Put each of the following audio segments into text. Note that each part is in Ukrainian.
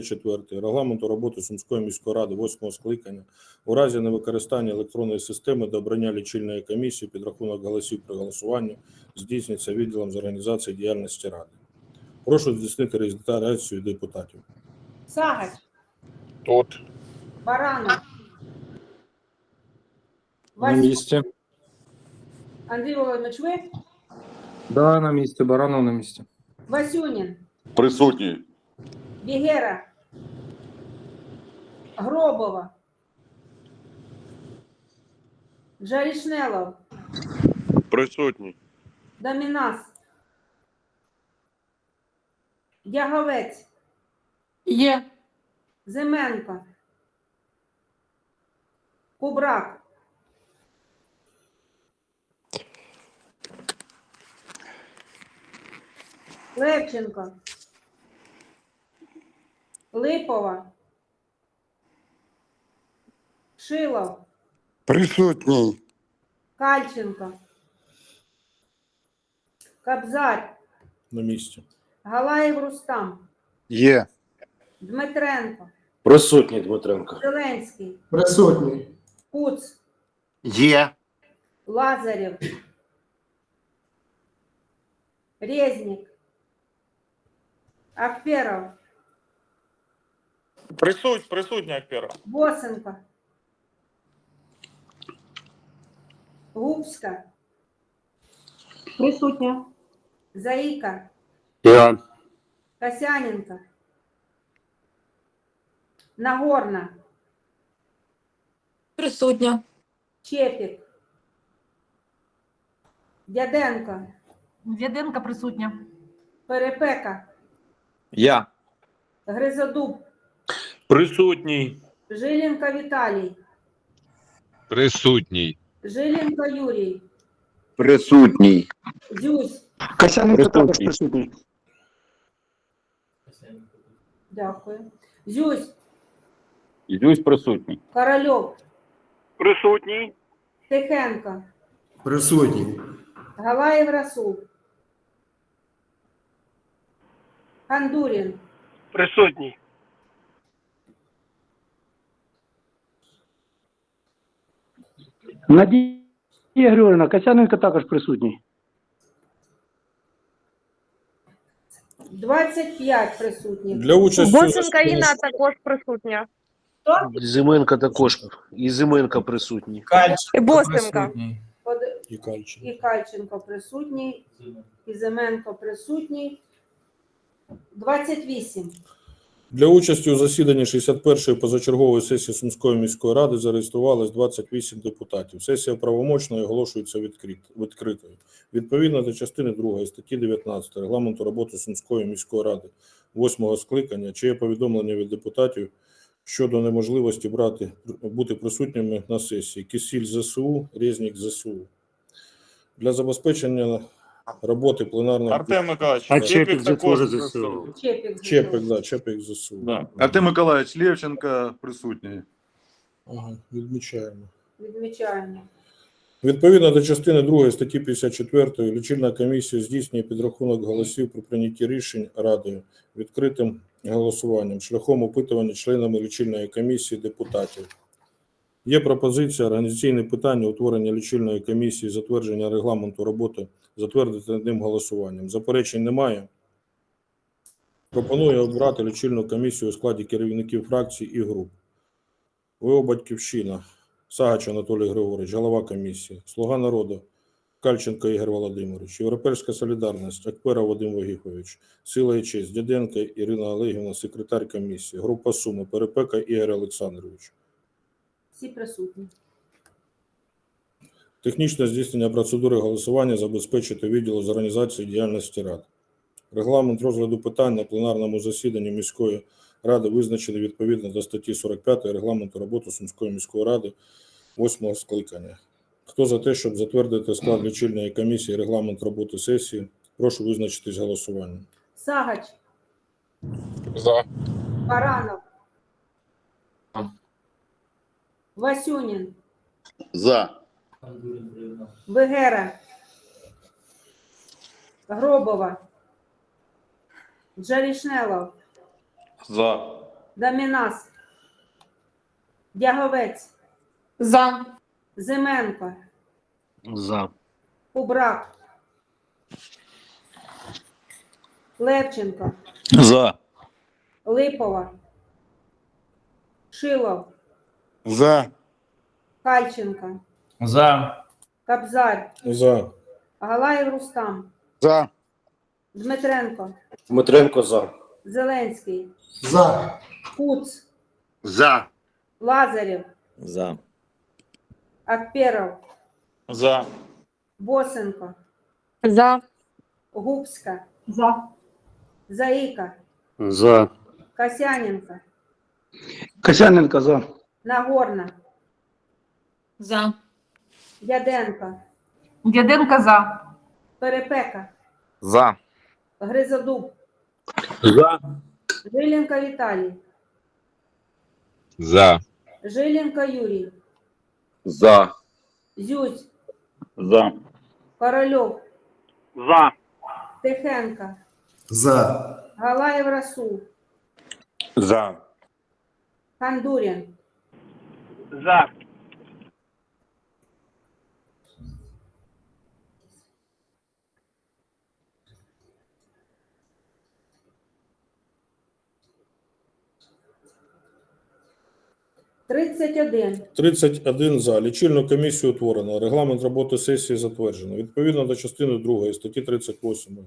54 регламенту роботи Сумської міської ради 8 скликання у разі невикористання електронної системи до обрання лічильної комісії підрахунок голосів при голосуванні здійснюється відділом з організації діяльності ради. Прошу здійснити реєстрацію депутатів. Сагач, Тут. Баранов, На місці. Андрій Володимирович, ви? Да, на місці. Баранов на місці. Васюнін, Присутній. Бігера, Гробова, Джарішнелов, Присутній. Домінас, Яговець, Є. Зименко, Кубрак, Левченко, Липова, Шилов, Присутній. Кальченко, Кобзар, На місці. Галаєв Рустам, Є. Дмитренко, Присутній Дмитренко. Зеленський, Присутній. Куц, Є. Лазарев, Резник, Акперов, Присуть, присутній Акпера. Босенко, Губська, Присутня. Заїка, Я. Косяненко, Нагорна, Присутня. Чепік, Дяденко, Дяденка присутня. Перепека, Я. Гризодуб, Присутній. Жиленко Віталій, Присутній. Жиленко Юрій, Присутній. Дзюсь, Касяненко також Присутній. дякую, Зюсь, Ідусь присутній. Корольов, Присутній. Тихенко, Присутній. Галаєв Расул, Хандурін, Присутній. Надія Григорівна, Касяненко також присутній. 25 присутніх. Для участі у Босенка засіданні- Інна також присутня. Зименко також. І Зименко присутній. І Босенка. Под- і Кальченко. І Кальченко присутній, і Зименко присутній. 28. Для участі у засіданні 61-ї позачергової сесії Сумської міської ради зареєструвалось 28 депутатів. Сесія правомочна і оголошується відкритою. Відповідно до частини 2 статті 19 регламенту роботи Сумської міської ради 8 скликання, чи є повідомлення від депутатів щодо неможливості брати бути присутніми на сесії Кисіль ЗСУ, Резнік ЗСУ. Для забезпечення роботи пленарного Артем Миколаївич. А Чепік Чепік також же теж присутній. ЗСУ. Чепік. Чепик, да, Чепик ЗСУ. Да. Артем Миколаївич Левченко присутній. Ага, відмічаємо. Відмічаємо. Відповідно до частини 2 статті 54 лічильна комісія здійснює підрахунок голосів при прийнятті рішень радою відкритим голосуванням шляхом опитування членами лічильної комісії депутатів. Є пропозиція організаційне питання утворення лічильної комісії, затвердження регламенту роботи, затвердити одним голосуванням. Заперечень немає. Пропоную обрати лічильну комісію у складі керівників фракцій і груп. ВО Батьківщина. Сагач Анатолій Григорович, голова комісії, Слуга народу, Кальченко Ігор Володимирович, Європейська солідарність, Акпера Вадим Вагіхович, Сила і честь, Дяденко Ірина Олегівна, секретар комісії, група Суми, Перепека Ігор Олександрович. Всі присутні. Технічне здійснення процедури голосування забезпечити відділу з організації діяльності рад. Регламент розгляду питань на пленарному засіданні міської ради визначений відповідно до статті 45 регламенту роботи Сумської міської ради 8 скликання. Хто за те, щоб затвердити склад лічильної комісії регламент роботи сесії, прошу визначитись голосуванням. Сагач, За. Баранов, Васюнін, За. Бегера, Гробова, Джарішнелов, За. Дамінас, Дяговець, За. Зименко, За. Кубрак, Левченко, За. Липова, Шилов, За. Кальченко, За. Кобзар, За. Галаєв Рустам, За. Дмитренко, Дмитренко за. Зеленський, За. Куц, За. Лазарєв, За. Акперов, За. Босенко, За. Губська, За. Заїка, За. Касяненко, Касяненко за. Нагорна, За. Дяденко, Дяденка за. Перепека, За. Гризодуб, За. Жиленко Віталій, За. Жиленко Юрій, За. Зюсь, За. Корольов, За. Тихенко, За. Галаєв Расул, За. Хандурін, Zach, 31. 31 за. Лічильну комісію утворено. Регламент роботи сесії затверджено. Відповідно до частини 2 статті 38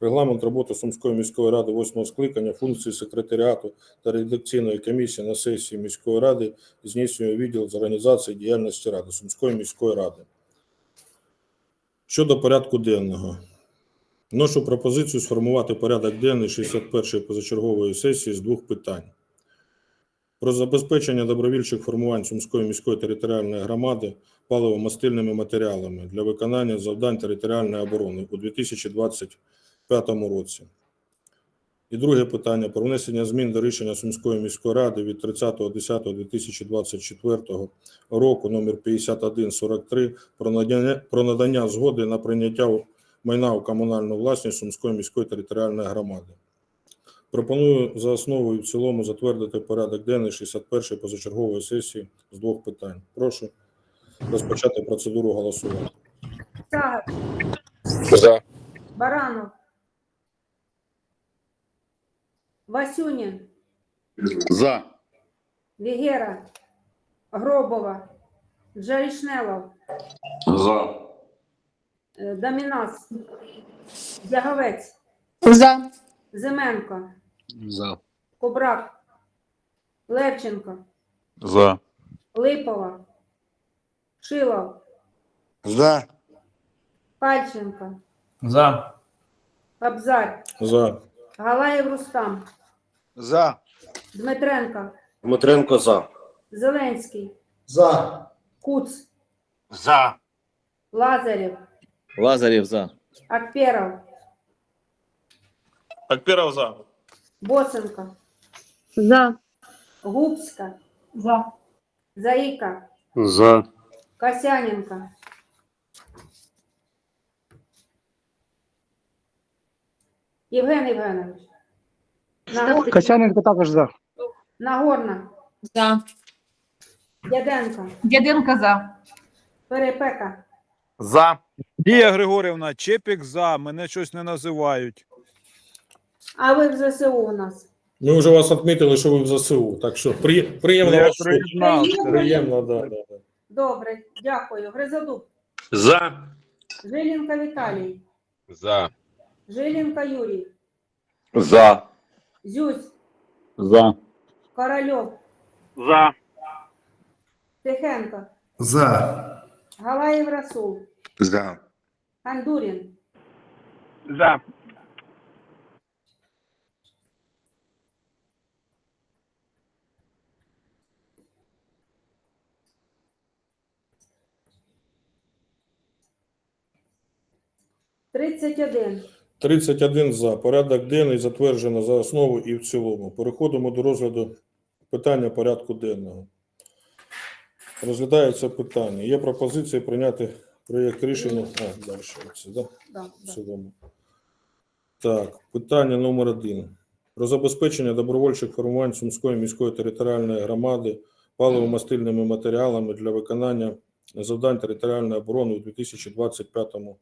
регламент роботи Сумської міської ради восьмого скликання, функції секретаріату та редакційної комісії на сесії міської ради здійснює відділ з організації діяльності ради Сумської міської ради. Щодо порядку денного. Вношу пропозицію сформувати порядок денний 61-ї позачергової сесії з двох питань про забезпечення добровільчих формувань Сумської міської територіальної громади паливо-мастильними матеріалами для виконання завдань територіальної оборони у 2025 році. І друге питання про внесення змін до рішення Сумської міської ради від 30.10.2024 року номер 5143 про надання, про надання згоди на прийняття майна у комунальну власність Сумської міської територіальної громади. Пропоную за основу і в цілому затвердити порядок денний 61-ї позачергової сесії з двох питань. Прошу розпочати процедуру голосування. Сагат, За. Баранов, Васюнін, За. Вігера, Гробова, Джарішнелов, За. е, Дамінас, Дяговець, За. Зименко, За. Кубрак, Левченко, За. Липова, Шилов, За. Пальченко, За. Кобзар, За. Галаєв Рустам, За. Дмитренко, Дмитренко за. Зеленський, За. Куц, За. Лазарєв, Лазарів за. Акперов, Акперов за. Босенко, За. Губська, За. Заїка, За. Касяненко, Євген Євгенович, Нагор- Касяненко також за. Нагорна, За. Дяденко, Дяденка за. Перепека, За. Дія Григорівна, Чепік за, мене щось не називають. А ви в ЗСУ у нас. Ми вже вас відмітили, що ви в ЗСУ, так що при, приємно вас чути. Приємно, да, да, да. Добре, дякую. Гризодуб, За. Жилінка Віталій, За. Жилінка Юрій, За. Зюсь, За. Корольов, За. Тихенко, За. Галаєв Расул, За. Хандурін, За. Тридцять один. 31 за. Порядок денний затверджено за основу і в цілому. Переходимо до розгляду питання порядку денного. Розглядається питання. Є пропозиція прийняти проєкт рішення. А, далі. Це, да? Да, В да. цілому. Так, питання номер один. про забезпечення добровольчих формувань Сумської міської територіальної громади паливо-мастильними матеріалами для виконання завдань територіальної оборони у 2025 році.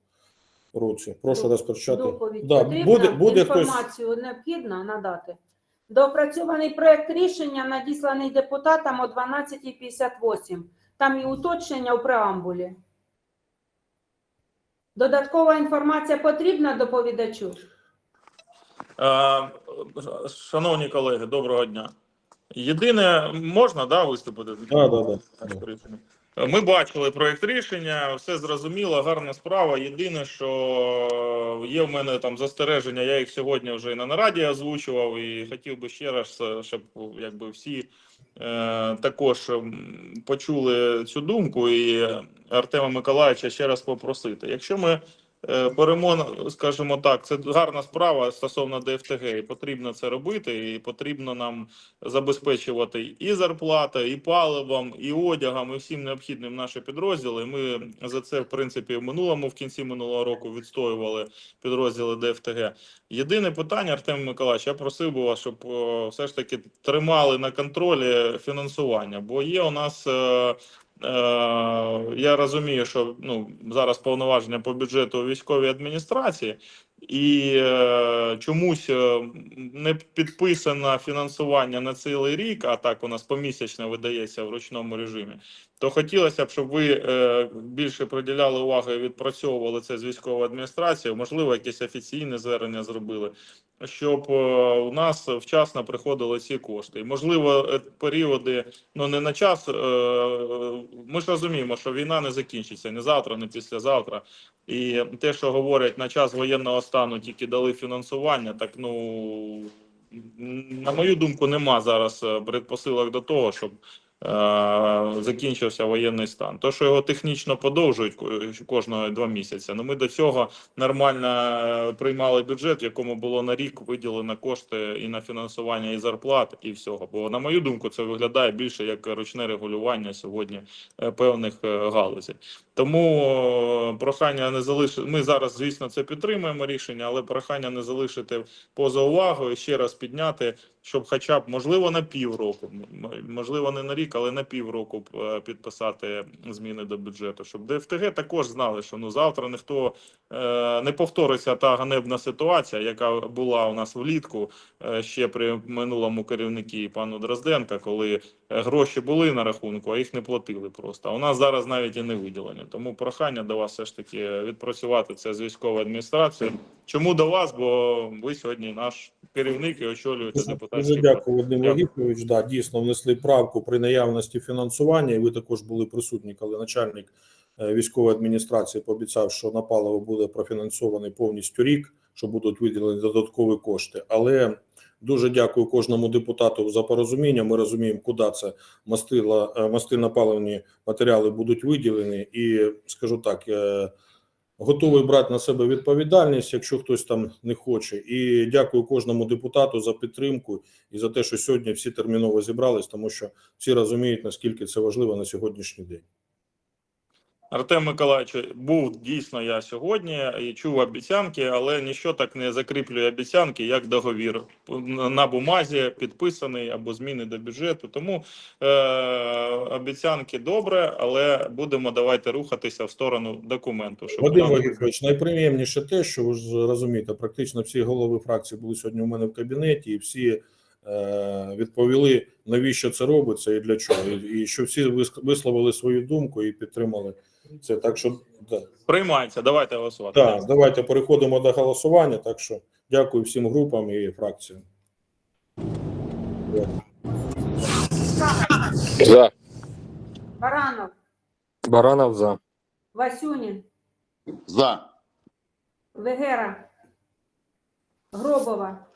Прошу розпочати. Доповідь Да, потрібна, буде, буде хтось. необхідно надати. Доопрацьований проект рішення надісланий депутатам о 12.58. Там і уточнення у преамбулі. Додаткова інформація потрібна доповідачу? Е, Шановні колеги, доброго дня. Єдине, можна да, виступити? Да, да, да. Ми бачили проєкт рішення, все зрозуміло, гарна справа. Єдине, що є в мене там застереження, я їх сьогодні вже і на нараді озвучував, і хотів би ще раз, е, щоб якби всі е, також почули цю думку і Артема Миколаївича ще раз попросити. Якщо ми беремо, скажімо так, це гарна справа стосовно ДФТГ, і потрібно це робити, і потрібно нам забезпечувати і зарплата, і паливом, і одягом, і всім необхідним наші підрозділи. Ми за це, в принципі, в минулому, в кінці минулого року відстоювали підрозділи ДФТГ. Єдине питання, Артем Миколаївич, я просив би вас, щоб все ж таки тримали на контролі фінансування, бо є у нас. Е, я розумію, що ну зараз повноваження по бюджету військовій адміністрації, і е, чомусь е, не підписано фінансування на цілий рік, а так у нас помісячно видається в ручному режимі. То хотілося б, щоб ви більше приділяли уваги і відпрацьовували це з військовою адміністрацією, можливо, якесь офіційне звернення зробили, щоб е, у нас вчасно приходили ці кошти. І можливо, е, періоди ну не на час. е, Ми ж розуміємо, що війна не закінчиться ні завтра, ні післязавтра. І те, що говорять на час воєнного стану, тільки дали фінансування, так ну на мою думку, нема зараз предпосилок до того, щоб закінчився воєнний стан. То, що його технічно подовжують кожного два місяці. Ну ми до цього нормально е, приймали бюджет, в якому було на рік виділено кошти і на фінансування і зарплат, і всього. Бо на мою думку, це виглядає більше як ручне регулювання сьогодні е, певних е, галузей. Тому е, прохання не залишити. Ми зараз, звісно, це підтримуємо рішення, але прохання не залишити поза увагою, ще раз підняти, щоб, хоча б можливо, на півроку, можливо, не на рік, але на півроку е, підписати зміни до бюджету, щоб ДФТГ також знали, що ну завтра ніхто е, не повториться та ганебна ситуація, яка була у нас влітку е, ще при минулому керівнику пану Дрозденка, коли гроші були на рахунку, а їх не платили просто. А у нас зараз навіть і не виділені. Тому прохання до вас все ж таки відпрацювати це з військовою адміністрацією. Чому до вас? Бо ви сьогодні наш керівник і очолюєте депутатський дуже дякую, Вадим Дякую. Да, дійсно внесли правку при наявності фінансування, і ви також були присутні, коли начальник е, військової адміністрації пообіцяв, що на паливо буде профінансований повністю рік, що будуть виділені додаткові кошти. Але дуже дякую кожному депутату за порозуміння. Ми розуміємо, куди це мастила, е, мастильно-паливні матеріали будуть виділені, і скажу так. Готовий брати на себе відповідальність, якщо хтось там не хоче. І дякую кожному депутату за підтримку і за те, що сьогодні всі терміново зібрались, тому що всі розуміють, наскільки це важливо на сьогоднішній день. Артем Миколаївич, був дійсно я сьогодні і чув обіцянки, але ніщо так не закріплює обіцянки, як договір на бумазі підписаний або зміни до бюджету. Тому е, обіцянки добре, але будемо давайте рухатися в сторону документу. Щоб Вадим нам- Вагітович, найприємніше те, що ви ж розумієте, практично всі голови фракцій були сьогодні у мене в кабінеті, і всі е, відповіли, навіщо це робиться і для чого. І, і що всі вис- висловили свою думку і підтримали це. Так що да. приймається. Давайте голосувати. Так, давайте переходимо до голосування. Так що дякую всім групам і фракціям. За. Баранов, Баранов за. Васюнін, За. Вегера, Гробова,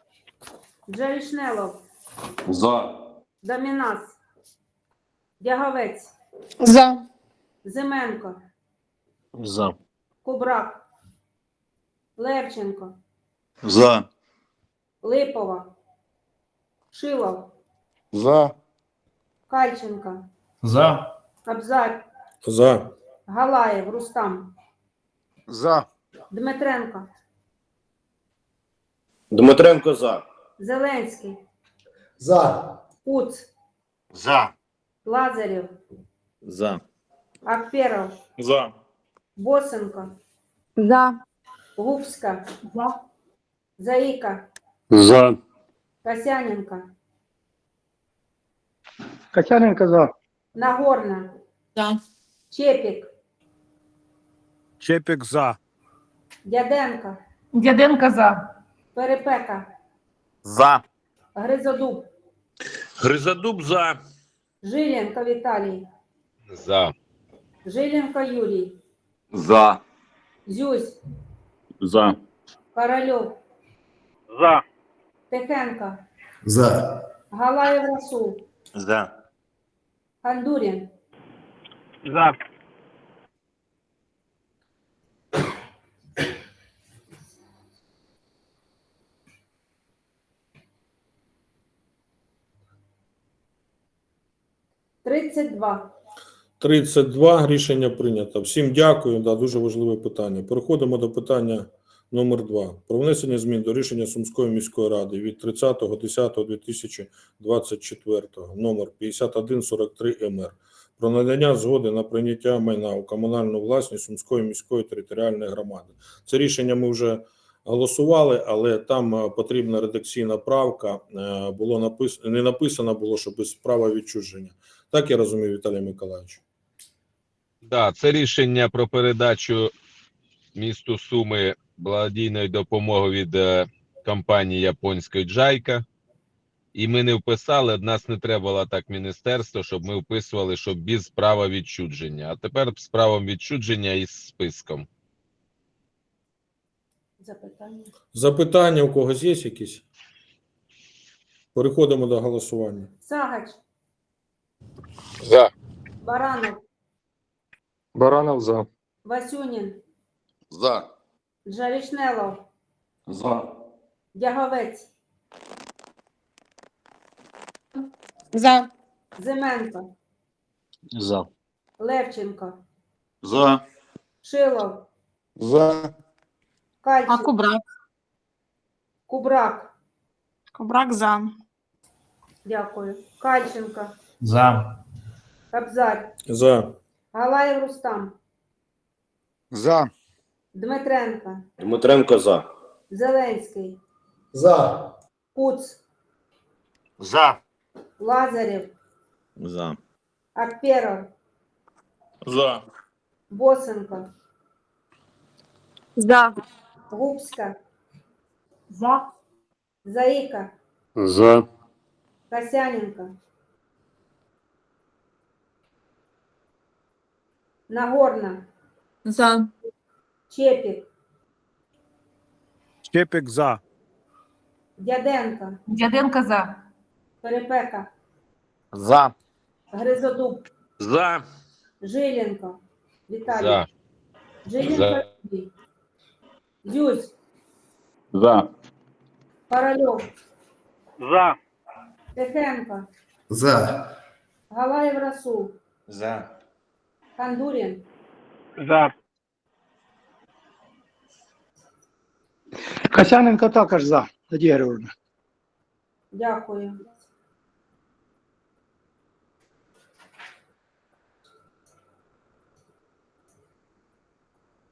Джарішнелов, За. Домінас, Дяговець, За. Зименко, За. Кубрак, Левченко, За. Липова, Шилов, За. Кальченко, За. Кобзар, За. Галаєв, Рустам, За. Дмитренко, Дмитренко за. Зеленський, За. Куц, За. Лазарєв, За. Акперов, За. Босенко, За. Губська, За. Заїка, За. Касяненко, Касяненко за. Нагорна, За. Чепік, Чепік за. Дяденко, Дяденко за. Перепека, За. Гризодуб, Гризодуб за. Жиленко Віталій, За. Жиленко Юрій, За. Зюсь, За. Корольов, За. Тихенко, За. Галаєв Расул, За. Хандурін, За. тридцять два. 32. Рішення прийнято. Всім дякую. Да, дуже важливе питання. Переходимо до питання номер 2. Про внесення змін до рішення Сумської міської ради від 30.10.2024 номер 5143 МР про надання згоди на прийняття майна у комунальну власність Сумської міської територіальної громади. Це рішення ми вже голосували, але там е, потрібна редакційна правка. Е, Було написано не написано було, що без права відчуження. Так я розумію, Віталій Миколаївич. Да, це рішення про передачу місту Суми благодійної допомоги від е, компанії японської Джайка. І ми не вписали, нас не треба було так міністерство, щоб ми вписували, що без права відчудження. А тепер з правом відчудження і з списком. Запитання. Запитання у когось є якісь? Переходимо до голосування. Сагач, За. Баранов, Баранов за. Васюнін, За. Джарішнелов, За. Дяговець, За. Зименко, За. Левченко, За. Шилов, За. Кальчик, Кубрак? Кубрак. Кубрак за. Дякую. Кальченко, За. Кобзар, За. Галаєв Рустам, За. Дмитренко, Дмитренко за. Зеленський, За. Куц, За. Лазарєв, За. Акперов, За. Босенко, За. Губська, За. Заїка, За. Касяненко, Нагорна, За. Чепік, Чепік за. Дяденко, Дяденко за. Перепека, За. Гризодуб, За. Жиленко, Віталій, За. Жиленко, За. Юрій, Зюсь, За. Корольов, За. Тихенко, За. Галаєв Расул, За. Хандурін, За. Касяненко також за. Надія Григорівна. Дякую.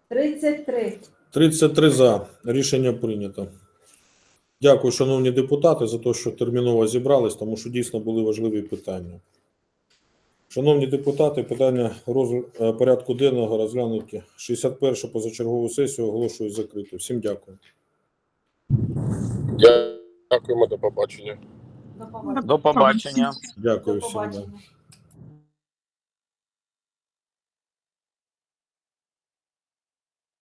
Тридцять три. 33 за. Рішення прийнято. Дякую, шановні депутати, за те, що терміново зібрались, тому що дійсно були важливі питання. Шановні депутати, питання е, порядку денного розглянуті. 61 позачергову сесію оголошую закриту. Всім дякую. Дякуємо, до побачення. До побачення. До побачення. Дякую До всім.